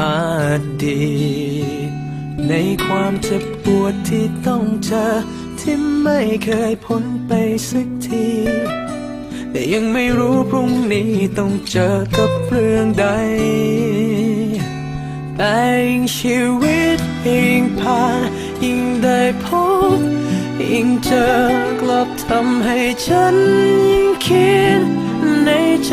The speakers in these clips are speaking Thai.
อดีตในความเจ็บปวดที่ต้องเจอ ที่ไม่เคยพ้นไปสักที แต่ยังไม่รู้พรุ่งนี้ต้องเจอกับเรื่องใด แต่ยิ่งชีวิตยิ่งผ่านยิ่งได้พบยิ่งเจอกลับทำให้ฉันยิ่งคิดในใจ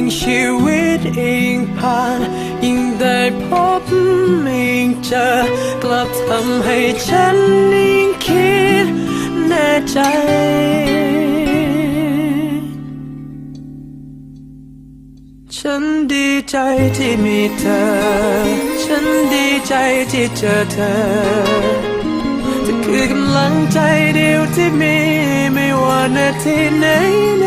งชีวิตยิ่งผ่าน ยิ่งได้พบยิ่งเจอกลับทำให้ฉันยิ่งคิดแน่ใจฉันดีใจที่มีเธอ ฉันดีใจที่เจอเธอเธอคือกำลังใจเดียวที่มีไม่ว่านาทีไหนไหน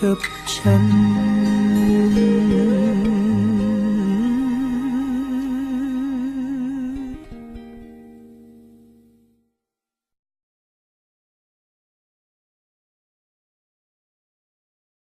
กับฉัน